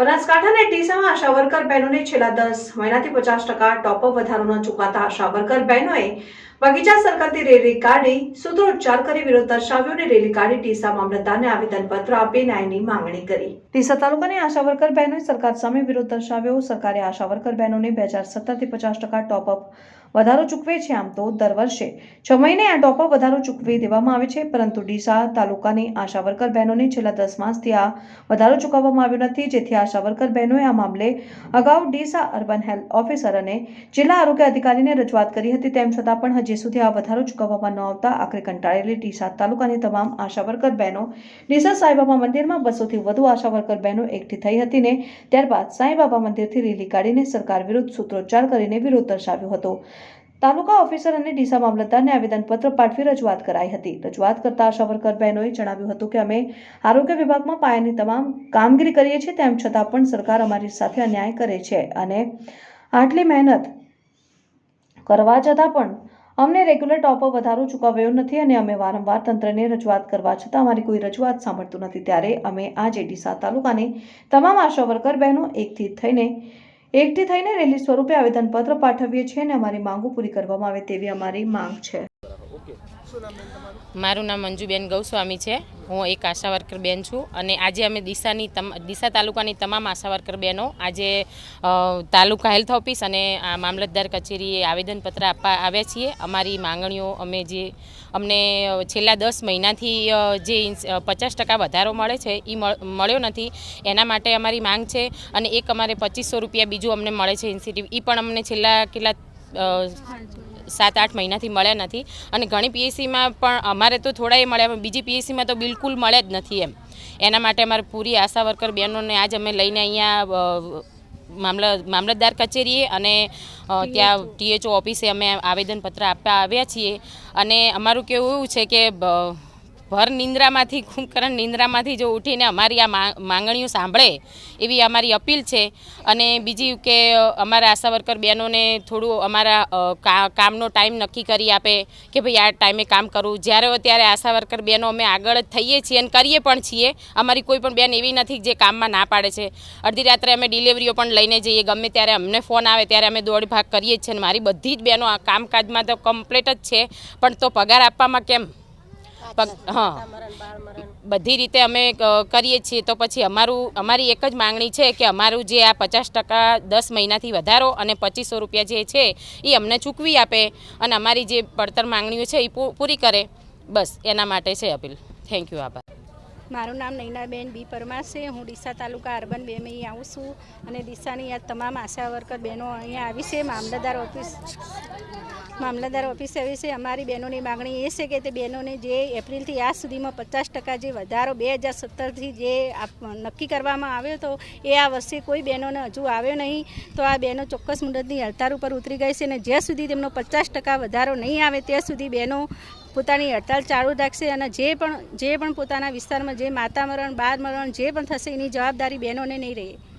બનાસકાંઠાના ટીસામાં આશા વર્કર બહેનોને છેલ્લા દસ મહિનાથી પચાસ ટકા ટોપઅપ વધારોના ન ચૂકવાતા આશા વર્કર બહેનોએ બગીચા સર્કલથી રેલી કાઢી સૂત્રોચ્ચાર કરી વિરોધ દર્શાવ્યો અને રેલી કાઢી ડીસા મામલતદારને આવેદનપત્ર આપી ન્યાયની માંગણી કરી. ટીસા તાલુકાની આશા વર્કર બહેનોએ સરકાર સામે વિરોધ દર્શાવ્યો. સરકારે આશા વર્કર બહેનોને બે હજાર સત્તરથી પચાસ ટકા ટોપઅપ વધારો ચૂકવે છે આમ તો દર વર્ષે છ મહિને આ ટોપઅપ વધારો ચૂકવી દેવામાં આવે છે. પરંતુ ડીસા તાલુકાની આશા વર્કર બહેનોને છેલ્લા દસ માસથી આ વધારો ચૂકવવામાં આવ્યો નથી. જેથી આશા વર્કર બહેનોએ આ મામલે અગાઉ ડીસા અર્બન હેલ્થ ઓફિસર અને જિલ્લા આરોગ્ય અધિકારીને રજૂઆત કરી હતી. તેમ છતાં પણ હજી સુધી આ વધારો ચૂકવવામાં ન આવતા આખરે કંટાળેલી ડીસા તાલુકાની તમામ આશા વર્કર બહેનો ડીસા સાંઈબાબા મંદિરમાં બસોથી વધુ આશા વર્કર બહેનો એકઠી થઈ હતી ને ત્યારબાદ સાંઈબાબા મંદિરથી રેલી કાઢીને સરકાર વિરુદ્ધ સૂત્રોચ્ચાર કરીને વિરોધ દર્શાવ્યો હતો. તાલુકા ઓફિસર અને ડીસા મામલતદારને આવેદનપત્ર પાઠવી રજૂઆત કરાઈ હતી. રજૂઆત કરતા આશા વર્કર બહેનોએ જણાવ્યું હતું કે અમે આરોગ્ય વિભાગમાં પાયાની તમામ કામગીરી કરીએ છીએ તેમ છતાં પણ સરકાર અમારી સાથે અન્યાય કરે છે અને આટલી મહેનત કરવા છતાં પણ અમને રેગ્યુલર ટોપઅપ વધારો ચૂકવ્યો નથી અને અમે વારંવાર તંત્રને રજૂઆત કરવા છતાં અમારી કોઈ રજૂઆત સાંભળતું નથી. ત્યારે અમે આજે ડીસા તાલુકાની તમામ આશા વર્કર બહેનો એકથી થઈને એકઠી થઈને રેલી સ્વરૂપે આવેદનપત્ર પાઠવીએ છીએ અને અમારી માંગો પૂરી કરવામાં આવે તેવી અમારી માંગ છે. મારું નામ મંજુબેન ગૌસ્વામી છે. હું એક આશા વર્કર બેન છું અને આજે અમે દિશાની દિશા તાલુકાની તમામ આશા વર્કર બહેનો આજે તાલુકા હેલ્થ ઓફિસ અને આ મામલતદાર કચેરીએ આવેદનપત્ર આપવા આવ્યા છીએ. અમારી માંગણીઓ અમે જે, અમને છેલ્લા દસ મહિનાથી જે પચાસ ટકા વધારો મળે છે એ મળ્યો નથી. એના માટે અમારી માંગ છે અને એક અમારે પચીસો રૂપિયા બીજું અમને મળે છે ઇન્સેન્ટિવ એ પણ અમને છેલ્લા કેટલા સાત આઠ મહિનાથી મળ્યા નથી. અને ઘણી પીએસસીમાં પણ અમારે તો થોડા એ મળ્યા, પણ બીજી પીએસસીમાં તો બિલકુલ મળ્યા જ નથી એમ. એના માટે અમારે પૂરી આશા વર્કર બહેનોને આજ અમે લઈને અહીંયા મામલા મામલ, મામલતદાર કચેરીએ અને ત્યાં ટીએચઓ ઓફિસે અમે આવેદનપત્ર આપવા આવ્યા છીએ. અને અમારું કેવું એવું છે કે ભર નિંદ્રામાંથી, કુંભકરણ નિંદ્રામાંથી જો ઉઠીને અમારી આ માંગણીઓ સાંભળે, એવી અમારી અપીલ છે. અને બીજી કે અમારા આશા વર્કર બહેનોને થોડું અમારા કામનો ટાઈમ નક્કી કરી આપે, કે ભાઈ આ ટાઈમે કામ કરવું જ્યારે હોય ત્યારે આશા વર્કર બહેનો અમે આગળ જ થઈએ છીએ અને કરીએ પણ છીએ, અમારી કોઈ પણ બેન એવી નથી જે કામમાં ના પાડે છે. અડધી રાત્રે અમે ડિલિવરીઓ પણ લઈને જઈએ, ગમે ત્યારે અમને ફોન આવે ત્યારે અમે દોડ ભાગ કરીએ છીએ અને મારી બધી જ બહેનો આ કામકાજમાં તો કમ્પ્લીટ જ છે, પણ તો પગાર આપવામાં કેમ? હા. બધી રીતે અમે કરીએ છીએ. તો પછી અમારું અમારી એક જ માંગણી છે કે અમારું જે આ પચાસ ટકા દસ મહિનાથી વધારો અને પચીસો રૂપિયા જે છે એ અમને ચૂકવી આપે અને અમારી જે પડતર માંગણીઓ છે એ પૂરી કરે. બસ એના માટે છે અપીલ. થેન્ક યુ આભાર. મારું નામ નૈનાબેન બી પરમાર છે. હું ડીસા તાલુકા અર્બન બેમાં આવું છું અને ડીસાની આ તમામ આશા વર્કર બહેનો અહીંયા આવી છે. મામલતદાર ઓફિસ. મામલતદાર ઓફિસે છે. અમારી બહેનોની માગણી એ છે કે તે બહેનોને જે એપ્રિલથી આજ સુધીમાં પચાસ ટકા જે વધારો બે હજાર સત્તરથી જે નક્કી કરવામાં આવ્યો હતો, એ આ વર્ષે કોઈ બહેનોને હજુ આવ્યો નહીં. તો આ બહેનો ચોક્કસ મુદતની હડતાળ ઉપર ઉતરી ગઈ છે અને જ્યાં સુધી તેમનો પચાસ ટકા વધારો નહીં આવે, ત્યાં સુધી બહેનો પોતાની હડતાળ ચાલુ રાખશે અને જે પણ જે પણ પોતાના વિસ્તારમાં જે માતા મરણ બાળ મરણ જે પણ થશે એની જવાબદારી બહેનોને નહીં રહે.